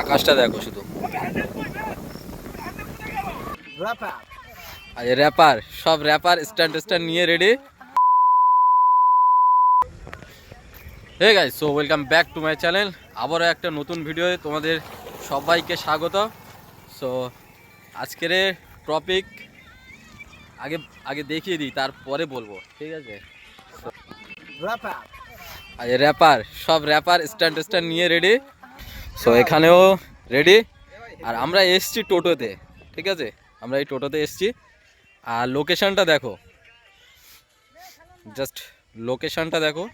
আকাশটা দেখো শুধু। র্যাপার সব র্যাপার স্ট্যান্ড স্ট্যান্ড নিয়ে ready hey guys so welcome back to my channel আবারও একটা নতুন ভিডিও তোমাদের সবাইকে স্বাগত। সো আজকের টপিক আগে আগে দেখিয়ে দিই তারপরে বলব ঠিক আছে? আজ র্যাপার সব র্যাপার স্ট্যান্ড স্ট্যান্ড নিয়ে রেডি সো এখানেও রেডি আর আমরা এসছি টোটোতে ঠিক আছে? আমরা এই টোটোতে এসছি। আর লোকেশনটা দেখো। জাস্ট লোকেশনটা দেখো।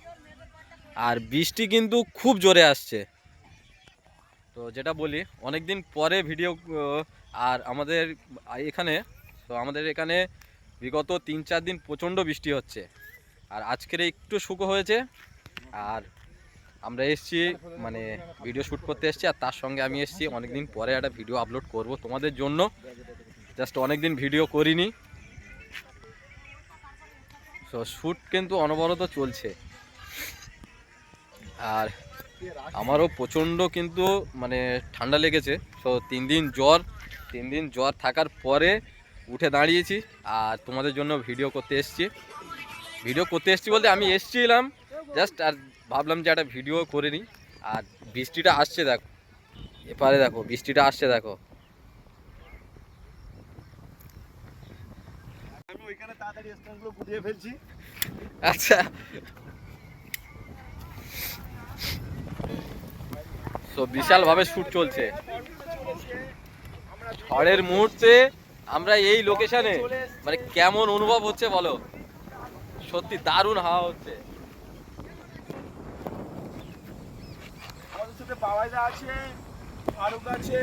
আর বৃষ্টি কিন্তু খুব জোরে আসছে। তো যেটা বলি অনেক দিন পরে ভিডিও আর আমাদের এখানে তো আমাদের এখানে বিগত তিন চার দিন প্রচণ্ড বৃষ্টি হচ্ছে। আর আজকের একটু শুকো হয়েছে। আর আমরা এসছি মানে ভিডিও শ্যুট করতে এসছি, আর তার সঙ্গে আমি এসছি। অনেকদিন পরে একটা ভিডিও আপলোড করব তোমাদের জন্য। জাস্ট অনেকদিন ভিডিও করিনি। তো শ্যুট কিন্তু অনবরত চলছে। আর আমারও প্রচণ্ড কিন্তু মানে ঠান্ডা লেগেছে। তো তিন দিন জ্বর, তিন দিন জ্বর থাকার পরে উঠে দাঁড়িয়েছি আর তোমাদের জন্য ভিডিও করতে এসছি। ভিডিও করতে এসছি বলতে আমি এসছিলাম জাস্ট আর ভাবলাম যে একটা ভিডিও করে নিই। আর বৃষ্টিটা আসছে দেখো এপারে দেখো বৃষ্টিটা আসছে দেখো। আচ্ছা। তো বিশালভাবে শ্যুট চলছে। ঝড়ের মুহূর্তে আমরা এই লোকেশনে মানে কেমন অনুভব হচ্ছে বলো? সত্যি দারুণ হাওয়া হচ্ছে। আমাদের সাথে বাবাইদা আছে ফারুক আছে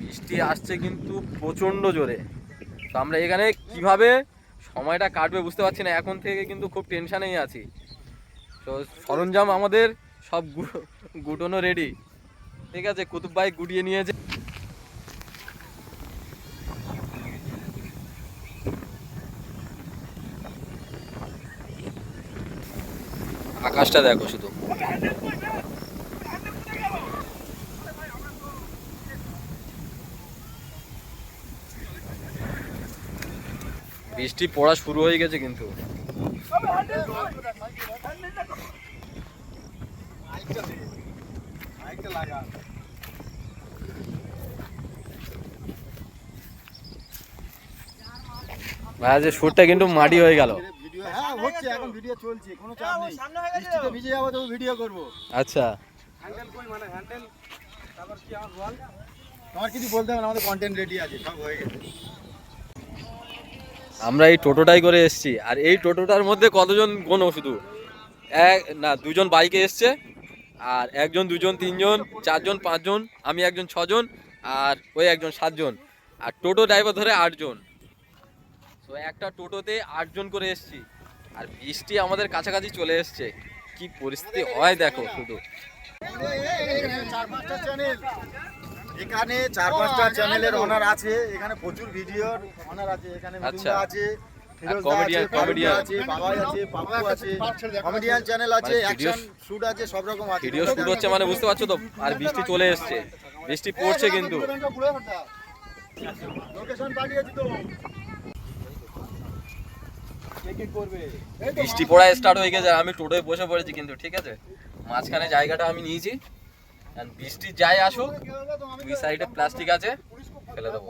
বৃষ্টি আসছে কিন্তু প্রচণ্ড জোরে। তো আমরা এখানে কীভাবে সময়টা কাটবে বুঝতে পারছি না এখন থেকে কিন্তু খুব টেনশানেই আছি। তো সরঞ্জাম আমাদের সব গুটোনো রেডি ঠিক আছে কুতুব ভাই গুটিয়ে নিয়েছে। আকাশটা দেখো শুধু। বৃষ্টি পড়া শুরু হয়ে গেছে কিন্তু। মাইকটা লাগা ভাই যে সুরটা কিন্তু মাটি হয়ে গেল। এখন ভিডিও চলছে কোনো চাপ নেই। বৃষ্টিতে ভিজে যাব তবু ভিডিও করব। আচ্ছা। হ্যান্ডেল কই মানে হ্যান্ডেল তারপর কি আমার বল? তোমার কিছু বলতে হবে আমাদের কন্টেন্ট রেডি আছে সব হয়ে গেছে। আমরা এই টোটোটাই করে এসেছি আর এই টোটোটার মধ্যে কতজন গোনো শুধু? এক না দুজন বাইকে এসছে আর একজন দুজন তিনজন চারজন পাঁচজন আমি একজন ছজন আর ওই একজন সাতজন আর টোটো ড্রাইভার ধরে আটজন। তো একটা টোটোতে আটজন করে এসছি। আর বৃষ্টি আমাদের কাছাকাছি চলে এসছে। কি পরিস্থিতি হয় দেখো শুধু। চার পাঁচটা চ্যানেল এখানে চার পাঁচটা চ্যানেলের অনার আছে এখানে প্রচুর ভিডিওর অনার আছে এখানে আচ্ছা। আছে ফিরোজদা comedian, আছে, ফারুকদা comedian। আছে বাবাই আছে পাপ্পু আছে কমেডিয়ান চ্যানেল আছে মানে video অ্যাকশন শুট আছে সব রকম আছে। ভিডিও শুট হচ্ছে মানে বুঝতে পারছ তো আর বৃষ্টি চলে এসছে। বৃষ্টি পড়ছে কিন্তু। লোকেশন পাঠিয়েছি তো। বৃষ্টি পড়া স্টার্ট হয়ে গেছে আমি টোটোয় বসে পড়েছি কিন্তু ঠিক আছে? মাঝখানে জায়গাটা আমি নিয়েছি। বৃষ্টি যাই আসুক দুই সাইডে প্লাস্টিক আছে ফেলে দেবো।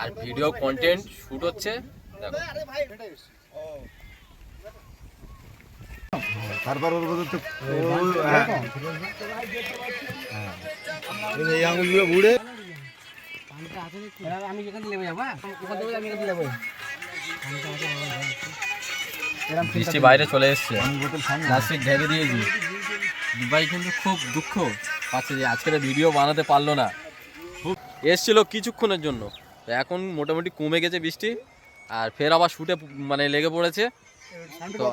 আর ভিডিও কন্টেন্ট শুট হচ্ছে দেখো। তারপর ওর মধ্যে তো এই আঙুলগুলো ঘুরে আমি এখান থেকে নেব যাব ওখান থেকে আমি এখান থেকে নেব বৃষ্টি বাইরে চলে এসছে। প্লাস্টিক ঢেকে দিয়েছি। দুবাই কিন্তু খুব দুঃখ পাচ্ছে যে আজকের ভিডিও বানাতে পারল না। এসছিল কিছুক্ষণের জন্য। তো এখন মোটামুটি কমে গেছে বৃষ্টি, আর ফের আবার শুটে মানে লেগে পড়েছে। তো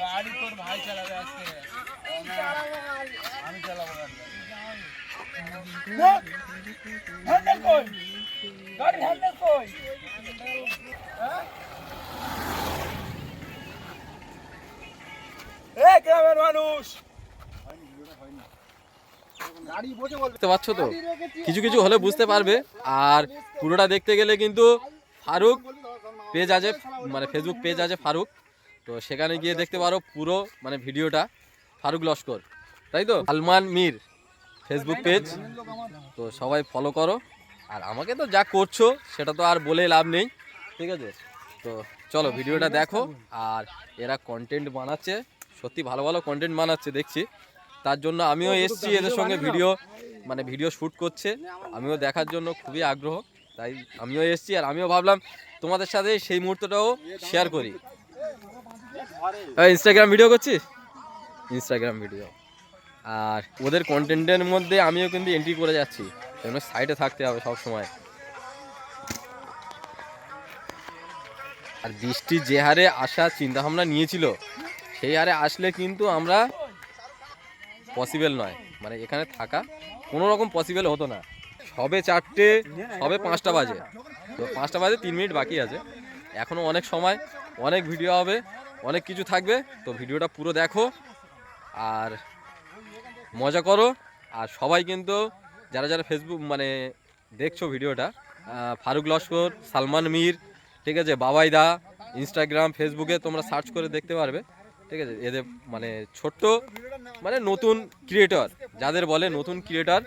গাড়ি তোর ভাই চালাবো গাড়ি বুঝতে পারছ তো? কিছু কিছু হলে বুঝতে পারবে। আর পুরোটা দেখতে গেলে কিন্তু ফারুক পেজ আছে মানে ফেসবুক পেজ আছে ফারুক। তো সেখানে গিয়ে দেখতে পারো পুরো মানে ভিডিওটা। ফারুক লস্কর তাই তো? সালমান মীর ফেসবুক পেজ তো সবাই ফলো করো। আর আমাকে তো যা করছ সেটা তো আর বলে লাভ নেই। ঠিক আছে? তো চলো ভিডিওটা দেখো। আর এরা কন্টেন্ট বানাচ্ছে। সত্যি ভালো ভালো কন্টেন্ট বানাচ্ছে দেখছি। তার জন্য আমিও এসছি এদের সঙ্গে ভিডিও মানে ভিডিও শ্যুট করছে। আমিও দেখার জন্য খুবই আগ্রহ তাই আমিও এসছি। আর আমিও ভাবলাম তোমাদের সাথে সেই মুহূর্তটাও শেয়ার করি। ইনস্টাগ্রাম ভিডিও করছিস? ইনস্টাগ্রাম ভিডিও আর ওদের কন্টেন্টের মধ্যে আমিও কিন্তু এন্ট্রি করে যাচ্ছি। সেজন্য সাইডে থাকতে হবে সব সময় আর বৃষ্টি যে হারে আসার চিন্তা ভাবনা নিয়েছিল সেই হারে আসলে কিন্তু আমরা পসিবল নয়। মানে এখানে থাকা কোনো রকম পসিবল হতো না। সবে চারটে, সবে পাঁচটা বাজে। তো পাঁচটা বাজে, তিন মিনিট বাকি আছে। এখনও অনেক সময়, অনেক ভিডিও হবে, অনেক কিছু থাকবে। তো ভিডিওটা পুরো দেখো আর মজা করো। আর সবাই কিন্তু, যারা যারা ফেসবুক মানে দেখছ ভিডিওটা ফারুক লস্কর, সালমান মীর, ঠিক আছে বাবাই দা ইনস্টাগ্রাম ফেসবুকে তোমরা সার্চ করে দেখতে পারবে। ঠিক আছে? এদের মানে ছোট্ট মানে নতুন ক্রিয়েটর যাদের বলে নতুন ক্রিয়েটর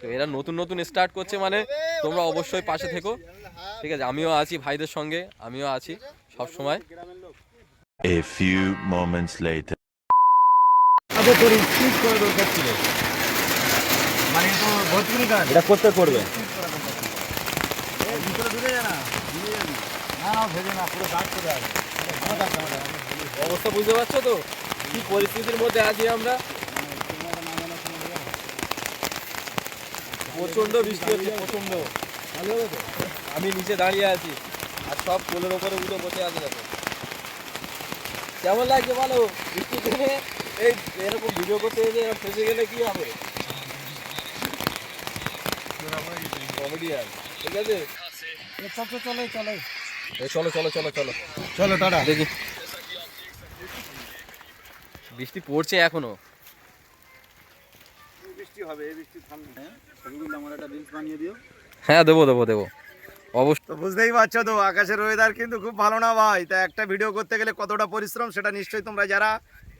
তো এরা নতুন নতুন স্টার্ট করছে মানে তোমরা অবশ্যই পাশে থেকো। ঠিক আছে? আমিও আছি ভাইদের সঙ্গে আমিও আছি সব সময়। A few moments later. আচ্ছা তোর স্পিড করা দরকার ছিল। মানে তো ভোজপুরি গান এটা করতে করবে। ভিতরে ঢুকে যায় না। না। না ভেজে না পুরো দাগ করে আসবে অবস্থা বুঝতে পারছ তো? কি পরিস্থিতির মধ্যে আছি আমরা? প্রচণ্ড বৃষ্টি হচ্ছে প্রচণ্ড আমি নিচে দাঁড়িয়ে আছি আর সব পোলের ওপরে উঠে বসে আছে দেখো। কেমন লাগছে বলো? বৃষ্টি দিনে এই এরকম ভিডিও করতে এসে এরকম ফেসে গেলে কি হবে? কমেডিয়ান ঠিক আছে? চলে চলে চলো চলো চলো চলো। চলো টাটা। দেখি। বৃষ্টি পড়ছে এখনও। বৃষ্টি হবে এই বৃষ্টি থামবে। আমার একটা রিলস বানিয়ে দিও। হ্যাঁ দেবো দেবো দেবো। অবশ্যই তো বুঝতেই পারছ তো আকাশের ওয়েদার কিন্তু খুব ভালো না ভাই। তা একটা ভিডিও করতে গেলে কতটা পরিশ্রম সেটা নিশ্চয়ই তোমরা যারা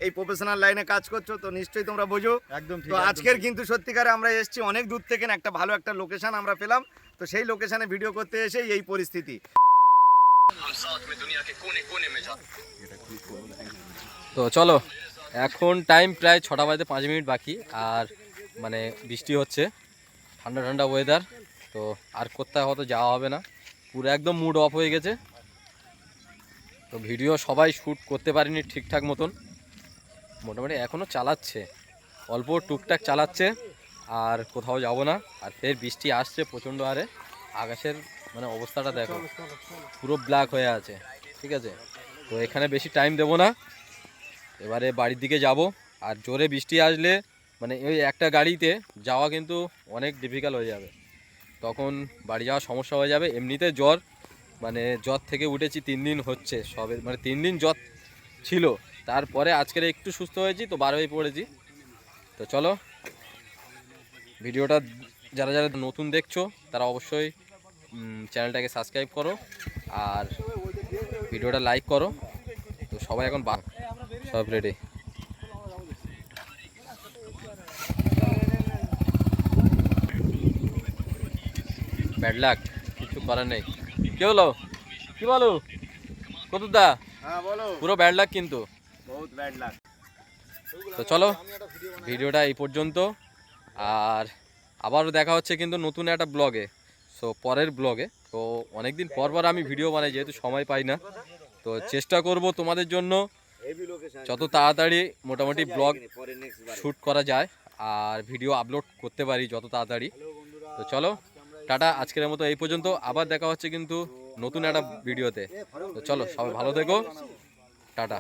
এই প্রফেশনাল লাইনে কাজ করছ তো নিশ্চয়ই তোমরা বোঝো। একদম তো আজকের কিন্তু সত্যিকারে আমরা এসেছি অনেক দূর থেকে একটা ভালো একটা লোকেশন আমরা পেলাম। তো সেই লোকেশনে ভিডিও করতে এসেই এই পরিস্থিতি। তো চলো। এখন টাইম প্রায় ছটা বাজতে পাঁচ মিনিট বাকি, আর মানে বৃষ্টি হচ্ছে, ঠান্ডা ঠান্ডা ওয়েদার তো আর কোথাও হয়তো যাওয়া হবে না। পুরো একদম মুড অফ হয়ে গেছে। তো ভিডিও সবাই শ্যুট করতে পারিনি ঠিকঠাক মতন। মোটামুটি এখনও চালাচ্ছে, অল্প টুকটাক চালাচ্ছে, আর কোথাও যাব না। আর ফের বৃষ্টি আসছে প্রচণ্ড হারে। আকাশের মানে অবস্থাটা দেখো, পুরো ব্ল্যাক হয়ে আছে, ঠিক আছে? তো এখানে বেশি টাইম দেবো না। এবারে বাড়ির দিকে যাব। আর জোরে বৃষ্টি আসলে মানে ওই একটা গাড়িতে যাওয়া কিন্তু অনেক ডিফিকাল্ট হয়ে যাবে। তখন বাড়ি যাওয়ার সমস্যা হয়ে যাবে। এমনিতে জ্বর মানে জ্বর থেকে উঠেছি, তিন দিন হচ্ছে। সবে মানে তিন দিন জ্বর ছিল। তারপরে আজকের একটু সুস্থ হয়েছি, তো বার হয়ে পড়েছি। তো চলো, ভিডিওটা যারা যারা নতুন দেখছ, তারা অবশ্যই চ্যানেলটাকে সাবস্ক্রাইব করো। আর ভিডিওটা লাইক করো। তো সবাই এখন বা সব রেডি ব্যাড লাক কিছু করার নেই। কে হলো? কি বলো? কতুদা? হ্যাঁ বলো। পুরো ব্যাড লাক কিন্তু। তো চলো ভিডিওটা এই পর্যন্ত। আর আবারও দেখা হচ্ছে কিন্তু নতুন একটা ব্লগে সো পরের ব্লগে তো অনেক দিন পর পর আমি ভিডিও বানাই যেহেতু সময় পাই না। তো চেষ্টা করব তোমাদের জন্য। যত তাড়াতাড়ি মোটামুটি ব্লগ শুট শ্যুট করা যায় আর ভিডিও আপলোড করতে পারি যত তাড়াতাড়ি। তো চলো, টাটা, আজকের মতো এই পর্যন্ত। আবার দেখা হচ্ছে কিন্তু নতুন একটা ভিডিওতে। তো চলো, সবাই ভালো থেকো। টাটা।